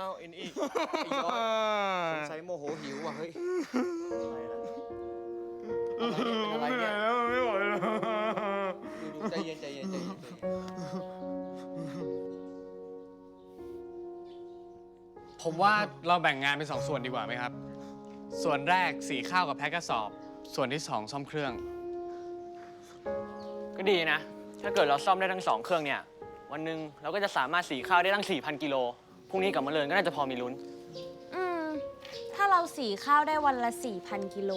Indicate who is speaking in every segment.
Speaker 1: อ้าวอินอีกไอ้ยอดสงสัยโมโหหิวว่ะเฮ้ยอะไรล่ะอะไรเนี่ย
Speaker 2: แล้วไม่ไหวแล้ว
Speaker 1: ดูดูใจเย็นใจเย็นใจเย็นใจเย็น
Speaker 2: ผมว่าเราแบ่งงานเป็นสองส่วนดีกว่าไหมครับ ส่วนแรกสีข้าวกับแพ็คกระสอบ ส่วนที่สองซ่อมเครื่อง
Speaker 3: ก็ดีนะ ถ้าเกิดเราซ่อมได้ทั้งสองเครื่องเนี่ย วันหนึ่งเราก็จะสามารถสีข้าวได้ตั้ง4,000กิโล พรุ่งนี้กับมะเรือนก็น่าจะพอมีลุ้น
Speaker 4: อืม ถ้าเราสีข้าวได้วันละ 4,000 กิโล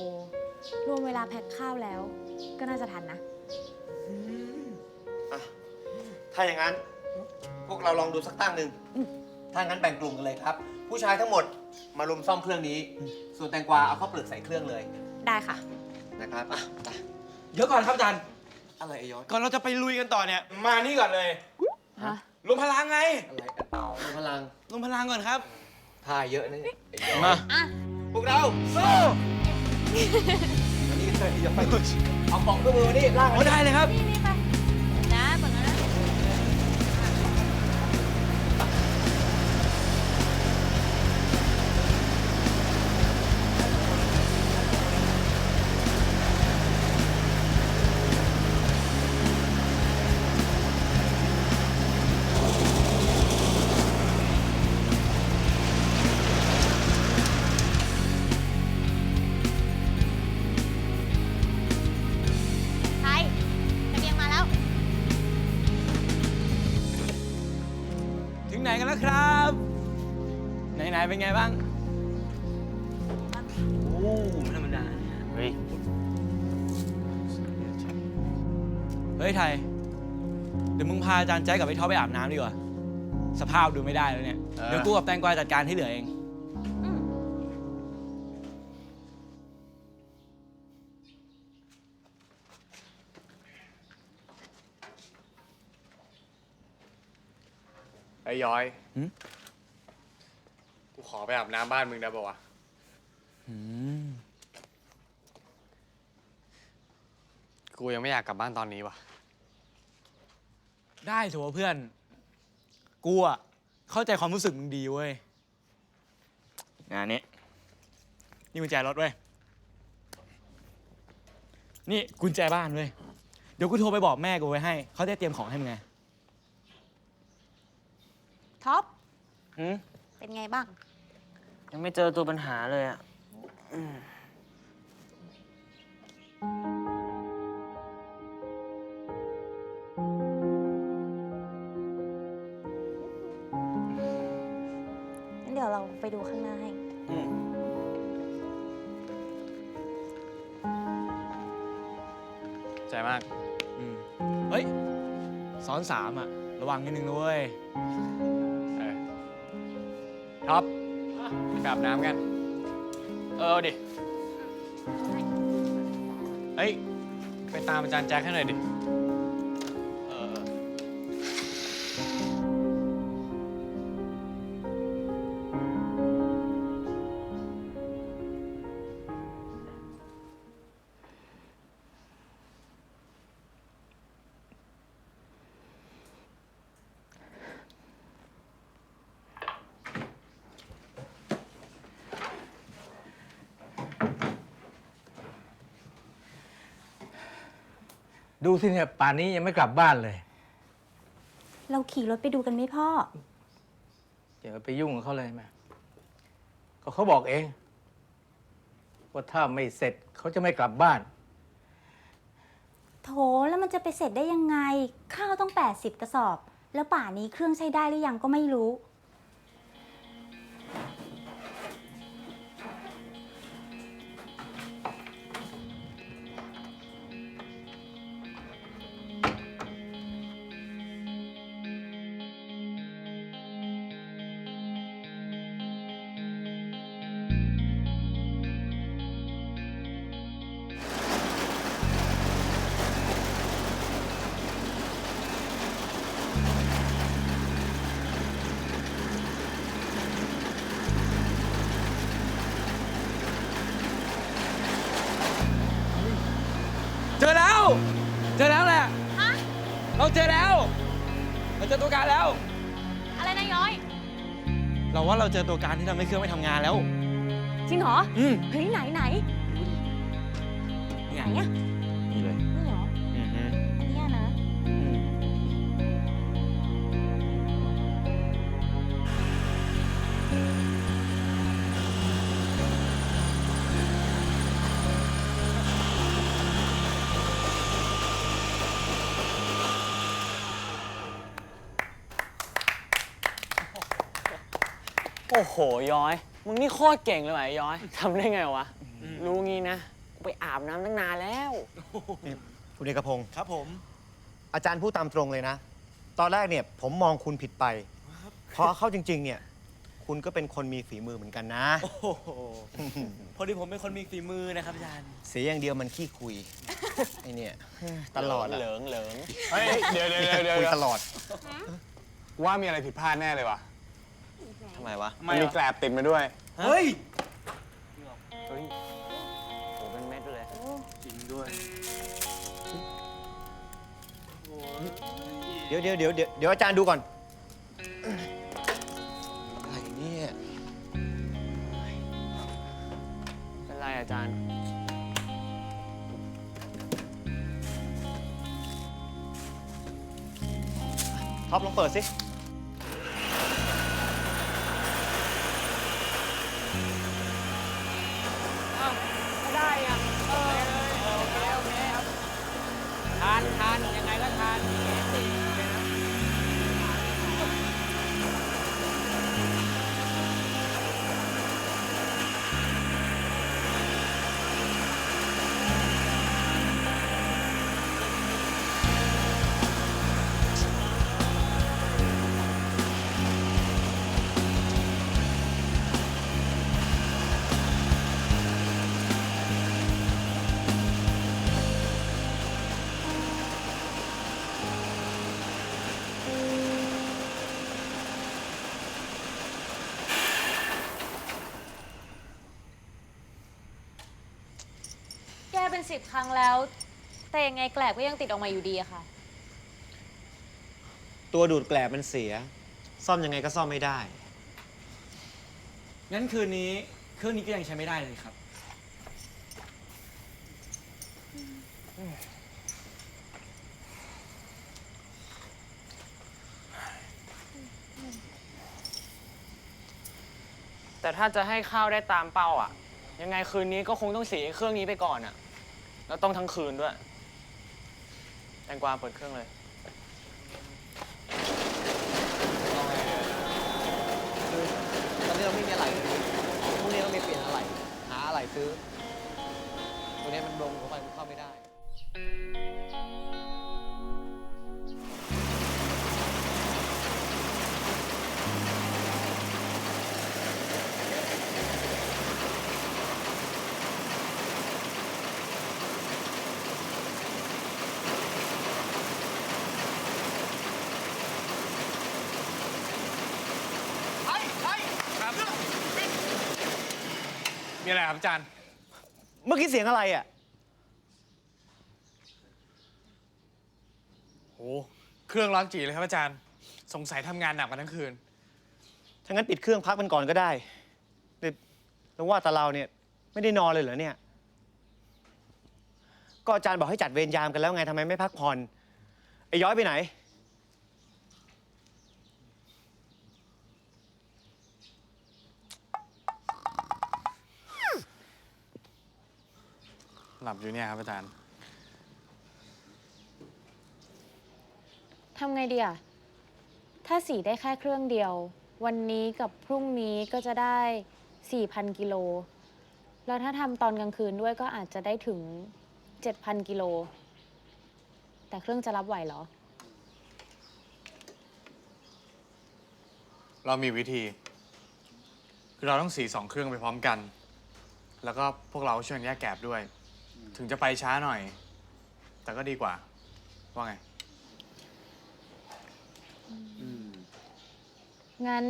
Speaker 4: รวมเวลาแพ็คข้าวแล้ว ก็น่าจะทันนะ
Speaker 1: อะถ้าอย่างนั้น พวกเราลองดูสักตั้งหนึ่งถ้างั้นแบ่งกลุ่มกันเลยครับ ผู้ชายทั้งหมดมารุมซ่อมเครื่องนี้ ส่วนแตงกวาเอาข้าวเปลือกใส่เครื่องเลย
Speaker 4: ได้ค่ะ
Speaker 1: นะครับอะไป
Speaker 5: เดี๋ยวก่อนครับอาจารย์
Speaker 1: อะไรไอ้ยอด
Speaker 5: ก่อนเราจะไปลุยกันต่อเนี่ย มานี่ก่อนเลย
Speaker 4: ฮะ
Speaker 5: รวมพลังไง
Speaker 1: อะไร อะมีพลัง
Speaker 5: รวมพลังก่อนครับ
Speaker 1: ท่าเยอะนะเนี่ยไอ้ยอด
Speaker 5: มา
Speaker 4: อะ
Speaker 1: พวกเราสู้อันนี้เลยอย่าไปเอากล่องเครื่องมือมานี่ลาก
Speaker 5: โอ้
Speaker 1: มา
Speaker 5: ได้เลยครับ
Speaker 4: นี่นี่ไป เป็นไง
Speaker 5: บ้าง โอ้ไม่ธรรมดาเนี่ย
Speaker 3: เฮ้ย
Speaker 5: เฮ้ยไทย เดี๋ยวมึงพาอาจารย์แจ๊คกับไอ้ท็อปไปอาบน้ำดีกว่า สภาพดูไม่ได้แล้วเนี่ย
Speaker 2: เออ
Speaker 5: เดี๋ยวกูกับแตงกวาจัดการที่เหลือเอง
Speaker 4: อืม
Speaker 2: ไอ้ย้อย
Speaker 5: หืม
Speaker 2: กู ขอไปอาบน้ำบ้านมึงได้ปะวะ
Speaker 5: อืม
Speaker 2: กูยังไม่อยากกลับบ้านตอนนี้วะ
Speaker 5: ได้เถอะเพื่อน กูอะเข้าใจความรู้สึกมึงดีเว้ย งานนี้ นี่กุญแจรถเว้ย นี่กุญแจบ้านเว้ย เดี๋ยวกูโทรไปบอกแม่กูไว้ให้ เขาจะเตรียมของให้มึงไง
Speaker 4: ท็อป
Speaker 3: หืม
Speaker 4: เป็นไงบ้าง
Speaker 3: ยังไม่เจอตัวปัญหาเลยอะ
Speaker 4: งั้นเดี๋ยวเราไปดูข้างหน้าให้
Speaker 3: อืม
Speaker 2: ใจมาก
Speaker 5: อืม เฮ้ย ซ้อนสามอะระวังนิดนึงนะเว้ย
Speaker 2: เออท็อป ไปอาบน้ำกัน
Speaker 3: เออดิ
Speaker 2: เฮ้ย ไปตามอาจารย์แจ็คให้หน่อยดิ
Speaker 6: ดูสิเนี่ยป่านนี้ยังไม่กลับบ้านเลย
Speaker 4: เราขี่รถไปดูกันไหมพ่อ
Speaker 6: อย่าไปยุ่งกับเขาเลยแม่ก็เขาบอกเอง ว่าถ้าไม่เสร็จเขาจะไม่กลับบ้าน
Speaker 4: โถแล้วมันจะไปเสร็จได้ยังไง ข้าวต้อง 80 กระสอบ แล้วป่านี้เครื่องใช้ได้หรือยังก็ไม่รู้
Speaker 5: เราเจอแล้วเราเจอตัวการแล้ว
Speaker 4: อะไรนะย้อย
Speaker 5: เราว่าเราเจอตัวการที่ทำให้เครื่องไม่ทำงานแล้ว
Speaker 7: จริงเหรอ
Speaker 5: อืม
Speaker 7: เฮ้ยไหนไหน
Speaker 5: เนี่ย
Speaker 7: ไหนอะ
Speaker 5: นี่เลย
Speaker 3: โอ้โห ย้อย มึงนี่โคตรเก่งเลยว่ะไอ้ย้อยทำได้ไงวะ รู้งี้นะ กูไปอาบน้ำตั้งนานแล้ว
Speaker 1: นี่คุณเอกพงศ์
Speaker 5: ครับผม
Speaker 1: อาจารย์พูดตามตรงเลยนะ ตอนแรกเนี่ยผมมองคุณผิดไป พอเข้าจริง ๆ เนี่ย คุณก็เป็นคนมีฝีมือเหมือนกันนะ
Speaker 5: โอ้โหพอดีผมเป็นคนมีฝีมือนะครับอาจารย์
Speaker 1: เสียอย่างเดียวมันขี้คุย ไอเนี่ยตลอดอะ
Speaker 3: เหลิงเหลิง
Speaker 2: เฮ้ยเดี๋ยวเดี๋ยวเดี๋ยว
Speaker 1: คุย
Speaker 2: เดี๋ยว
Speaker 1: ตลอด
Speaker 2: ว่ามีอะไรผิดพลาดแน่เลยว่ะ
Speaker 1: ทำไมวะ
Speaker 2: มันมีแกลบติดมาด้วย
Speaker 5: เฮ้ย
Speaker 3: เฮ้ยโหเป็นเม็ดเลย
Speaker 1: เดี๋ยวเดี๋ยวเดี๋ยวเดี๋ยวเดี๋ยวอาจารย์ดูก่อน อะไรเนี่ย
Speaker 3: เป็นไรอาจารย์
Speaker 1: ท็อปลองเปิดสิ
Speaker 7: เป็นสิบครั้งแล้ว แต่ยังไงแกลบก็ยังติดออกมาอยู่ดีอะค่ะ
Speaker 1: ตัวดูดแกลบมันเสีย ซ่อมยังไงก็ซ่อมไม่ได้
Speaker 5: งั้นคืนนี้เครื่องนี้ก็ยังใช้ไม่ได้เลยครับ
Speaker 3: แต่ถ้าจะให้ข้าวได้ตามเป้าอะ ยังไงคืนนี้ก็คงต้องเสียเครื่องนี้ไปก่อนอะ แล้วต้องทั้งคืนด้วย แตงกวาเปิดเครื่องเลย
Speaker 1: ตอนนี้เราไม่มีอะไรเลยพรุ่งนี้เราไม่เปลี่ยนอะไร หาอะไรซื้อ ตัวนี้มันลงเข้าไปมันเข้าไม่ได้
Speaker 2: มีอะไรครับอาจารย์
Speaker 1: เมื่อกี้เสียงอะไรอะ
Speaker 2: โอ้เครื่องร้อนจีเลยครับอาจารย์ สงสัยทำงานหนักมาทั้งคืน
Speaker 1: ถ้างั้นปิดเครื่องพักมันก่อนก็ได้แต่แล้วว่าแต่เราเนี่ยไม่ได้นอนเลยเหรอเนี่ย ก็อาจารย์บอกให้จัดเวรยามกันแล้วไงทำไมไม่พักผ่อน ไอ้ย้อยไปไหน
Speaker 2: หลับอยู่เนี่ยครับอาจารย์
Speaker 7: ทำไงดีอะถ้าสีได้แค่เครื่องเดียว วันนี้กับพรุ่งนี้ก็จะได้ 4,000 กิโล แล้วถ้าทำตอนกลางคืนด้วยก็อาจจะได้ถึง 7,000 กิโล แต่เครื่องจะรับไหวเหรอ
Speaker 2: เรามีวิธี คือเราต้องสีสองเครื่องไปพร้อมกัน แล้วก็พวกเราช่วยกันแยกแกลบด้วย ถึงจะไปช้าหน่อย แต่ก็ดีกว่า ว่าไง
Speaker 7: งั้น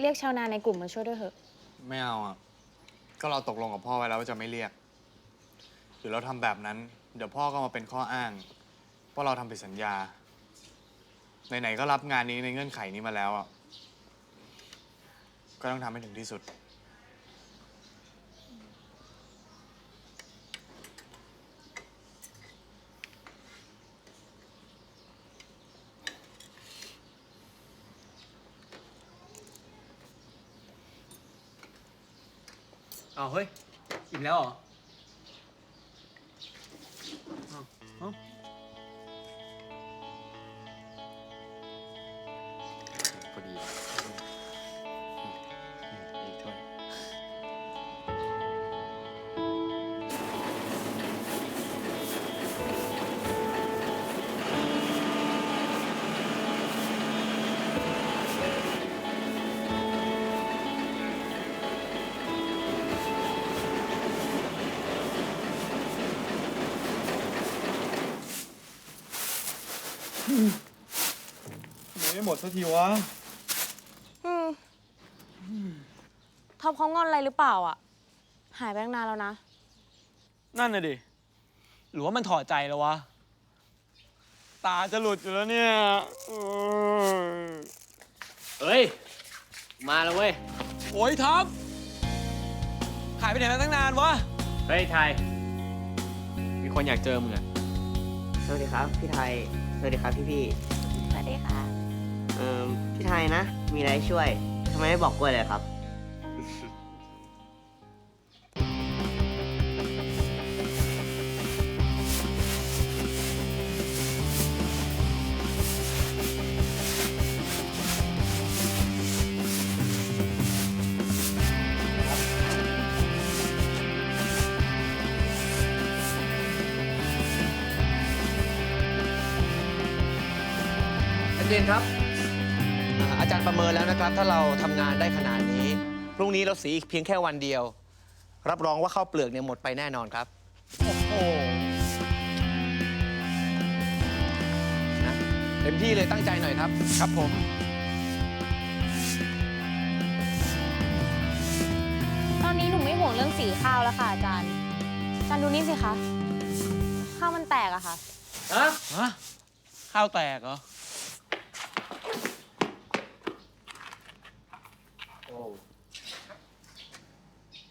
Speaker 7: เรียกชาวนาในกลุ่มมาช่วยด้วยเถอะ
Speaker 2: ไม่เอาอะ ก็เราตกลงกับพ่อไว้แล้วว่าจะไม่เรียกหรือเราทำแบบนั้น เดี๋ยวพ่อก็มาเป็นข้ออ้างว่าเราทำผิดสัญญา ไหนๆก็รับงานนี้ในเงื่อนไขนี้มาแล้วอะ ก็ต้องทำให้ถึงที่สุด
Speaker 5: อ้าวเฮ้ย อิ่มแล้วเหรอ หมดสักทีวะ
Speaker 7: ท็อปเขางอนอะไรหรือเปล่าอะ หายไปตั้งนานแล้วนะ
Speaker 5: นั่นน่ะดิ หรือว่ามันถอดใจแล้ววะ ตาจะหลุดอยู่แล้วเนี่ยเออ
Speaker 3: เฮ้ย มาแล้วเว้ย
Speaker 5: โอ้ยท็อปหายไปไหนมาตั้งนานวะ
Speaker 3: เฮ้ยไทย มีคนอยากเจอมึงอะ
Speaker 8: สวัสดีครับ พี่ไทย สวัสดีครับพี่พี่
Speaker 4: สวัสดีค่ะ
Speaker 8: เอ่อพี่ไทยนะ มีอะไรให้ช่วยทำไมไม่บอกกล้วยเลยครับ
Speaker 1: ชัดเจนครับ อ่าอาจารย์ประเมินแล้วนะครับ ถ้าเราทำงานได้ขนาดนี้ พรุ่งนี้เราสีอีกเพียงแค่วันเดียว รับรองว่าข้าวเปลือกเนี่ยหมดไปแน่นอนครับ
Speaker 5: โอ้โห
Speaker 1: นะเต็มที่เลยตั้งใจหน่อยครับ
Speaker 5: ครับผม
Speaker 7: ตอนนี้หนูไม่ห่วงเรื่องสีข้าวแล้วค่ะอาจารย์อาจารย์ดูนี่สิคะ ข้าวมันแตกอะค่ะ
Speaker 5: ฮะข้าวแตกเหรอ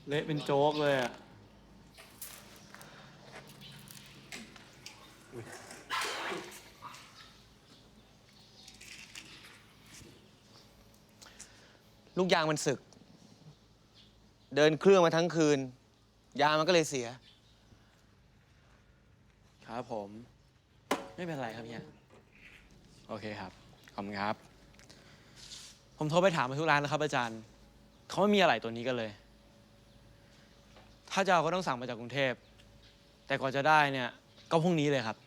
Speaker 5: เละเป็นโจ๊กเลยอะ
Speaker 1: ลูกยางมันสึก เดินเครื่องมาทั้งคืน ยางมันก็เลยเสีย
Speaker 5: ครับผม ไม่เป็นไรครับเฮียโอเคครับ ขอบคุณครับ ผมโทรไปถามมาทุกร้านแล้วครับ อาจารย์ เขาไม่มีอะไรตัวนี้กันเลย ถ้าจะเอาก็ต้องสั่งมาจากกรุงเทพ แต่กว่อนจะได้เนี่ย ก็พรุ่งนี้เลยครับ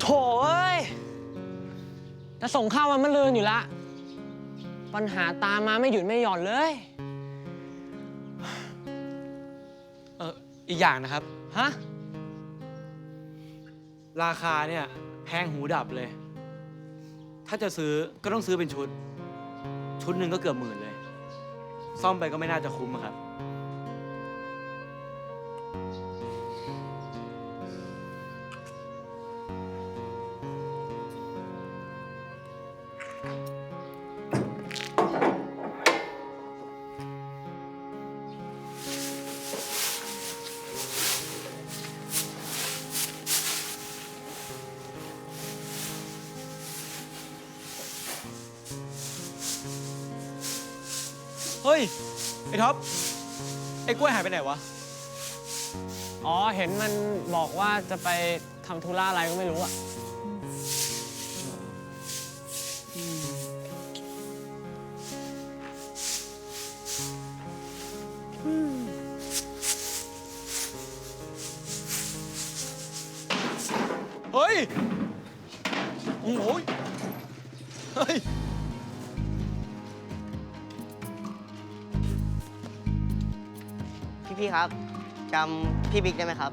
Speaker 3: โถเอ้ยจะส่งข้าวมันมันเลือนอยู่ละ ปัญหาตามมาไม่หยุดไม่หย่อนเลย
Speaker 5: เอออีกอย่างนะครับ
Speaker 3: ฮะ
Speaker 5: ราคาเนี่ยแพงหูดับเลย ถ้าจะซื้อก็ต้องซื้อเป็นชุด ชุดหนึ่งก็เกือบหมื่นเลย ซ่อมไปก็ไม่น่าจะคุ้มอะครับ ยไอ้ท็อปไอ้กล้วยหายไปไหนวะ
Speaker 3: อ๋อ เห็นมันบอกว่าจะไปทำธุระอะไรก็ไม่รู้อะ
Speaker 5: เฮ้ย
Speaker 8: ครับจำพี่บิ๊กได้ไหมครับ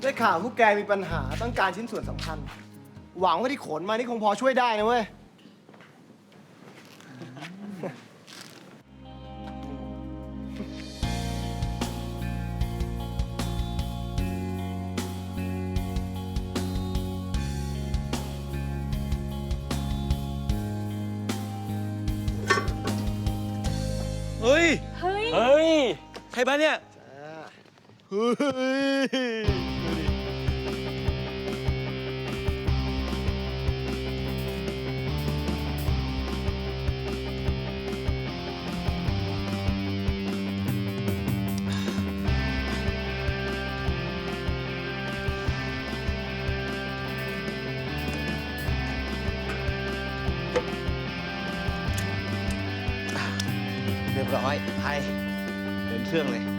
Speaker 9: ได้ข่าวผู้แกมีปัญหาต้องการชิ้นส่วนสำคัญ หวังว่าที่ขนมานี่คงพอช่วยได้นะเว้ย
Speaker 7: เฮ้ย
Speaker 5: ใครบ้านเนี่ยเฮ้ย
Speaker 1: เรียบร้อยไทย เดินเครื่องเล
Speaker 9: ย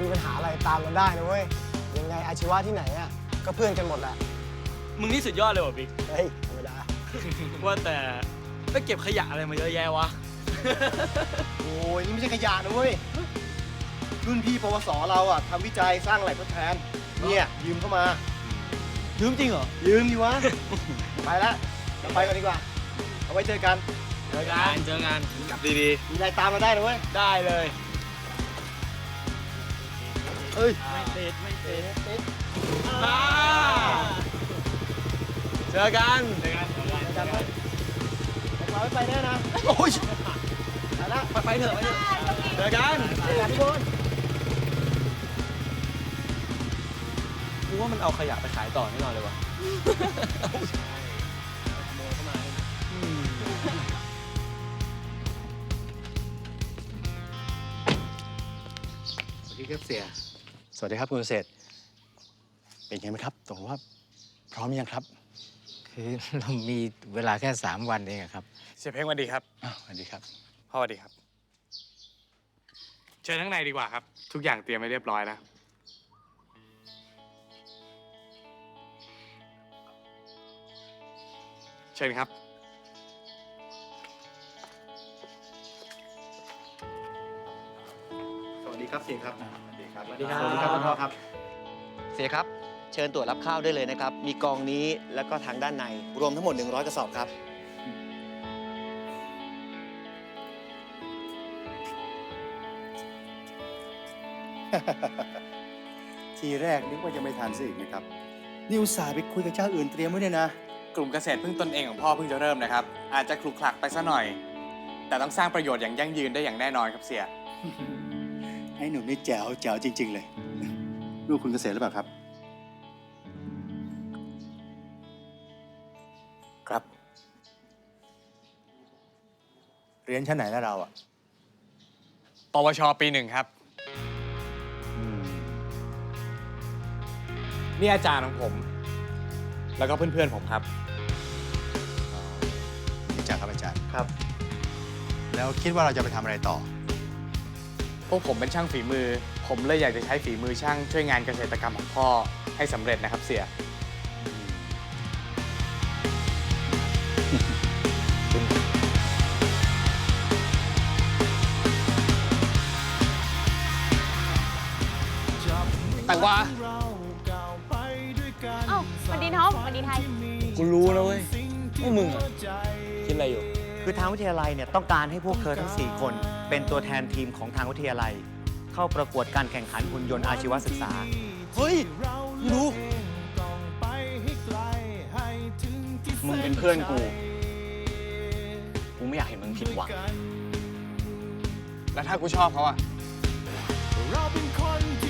Speaker 9: มีปัญหาอะไรตามกันได้นะเว้ย ยังไงอาชีวะที่ไหนอะ ก็เพื่อนกันหมดแหละ
Speaker 5: มึงนี่สุดยอดเลยว่ะบิ๊ก
Speaker 9: เฮ้ยธรรมดา
Speaker 5: ว่าแต่ไปเก็บขยะอะไรมาเยอะแยะวะ
Speaker 9: โอ้ยนี่ไม่ใช่ขยะนะเว้ย รุ่นพี่ปวสเราอะทำวิจัยสร้างแหล่งทดแทน เนี่ยยืมเข้ามา
Speaker 5: ยืมจริงเหรอ
Speaker 9: ยืมดิวะ ไปละเราไปกันดีกว่า เอาไว้เจอกัน
Speaker 5: เจอกันเจอกันกลับดี
Speaker 9: มีอะไรตามมาได้นะเว้ย
Speaker 5: ๆ ได้เลย
Speaker 9: เอ้ย
Speaker 5: ไม่ติดไม่ติดอ่าเจอกันเจอกัน
Speaker 9: จำไว้เราไม่ไปแน่นะ
Speaker 5: โอ้ย
Speaker 9: ไปละ
Speaker 5: ไปไปเถอะไปเถอะเจอกัน
Speaker 9: เจอกันทุกคน
Speaker 5: กูว่ามันเอาขยะไปขายต่อแน่นอนเลยวะ
Speaker 10: สวัสดีครับเสีย สวัสดีครับคุณเศรษฐ์เป็นไงไหมครับตกลงว่าพร้อมยังครับ
Speaker 6: คือเรามีเวลาแค่สามวันเองอะครับ
Speaker 2: เสียเพ่งสวัสดีครับ
Speaker 10: อ้าวสวัสดีครับ
Speaker 2: พ่อสวัสดีครับ เชิญข้างในดีกว่าครับ ทุกอย่างเตรียมไว้เรียบร้อยแล้ว เชิญครับ
Speaker 10: สวัสดีครับเสียครับสวัสดี ครับ
Speaker 5: สวัสดีครับ
Speaker 10: สวัสดีครับคุณพ่อครับ
Speaker 1: เสียครับ เชิญตรวจรับข้าวได้เลยนะครับ มีกองนี้แล้วก็ทางด้านใน รวมทั้งหมด 100 กระสอบครับ
Speaker 10: ทีแรกนึกว่าจะไม่ทานซะอีกนะครับนี่อุตส่าห์ไปคุยกับเจ้าอื่นเตรียมไว้เนี่ยนะ
Speaker 2: กลุ่มเกษตรพึ่งตนเองของพ่อเพิ่งจะเริ่มนะครับ อาจจะคลุกคลักไปซะหน่อย แต่ต้องสร้างประโยชน์อย่างยั่งยืนได้อย่างแน่นอนครับเสีย
Speaker 10: ไอ้หนุ่มนี่แจ๋วแจ๋วจริง ๆ เลย ลูกคุณเกษตรหรือเปล่าครับ
Speaker 2: ครับ
Speaker 10: เรียนชั้นไหนแล้วเราอะ
Speaker 2: ปวชปีหนึ่งครับ นี่อาจารย์ของผม แล้วก็เพื่อนๆผมครับ
Speaker 10: นี่จากครับอาจารย์ ครับ แล้วคิดว่าเราจะไปทำอะไรต่อ
Speaker 2: พวกผมเป็นช่างฝีมือ ผมเลยอยากจะใช้ฝีมือช่างช่วยงานเกษตรกรรมของพ่อให้สำเร็จนะครับเสีย
Speaker 5: แต่ว่า
Speaker 7: เอ้าสวัสดีท็อปสวัสดีไทย
Speaker 5: กูรู้นะเว้ยว่ามึงอะคิดอะไรอยู่
Speaker 1: คือทางวิทยาลัยเนี่ยต้องการให้พวกเธอทั้ง 4 คน เป็นตัวแทนทีมของทางวิทยาลัย เข้าประกวดการแข่งขันหุ่นยนต์อาชีวศึกษา
Speaker 5: เฮ้ยมึงรู้มึงเป็นเพื่อนกู กูไม่อยากเห็นมึงผิดหวัง
Speaker 2: แล้วถ้ากูชอบเขาอะ
Speaker 9: เราเป็นคนที่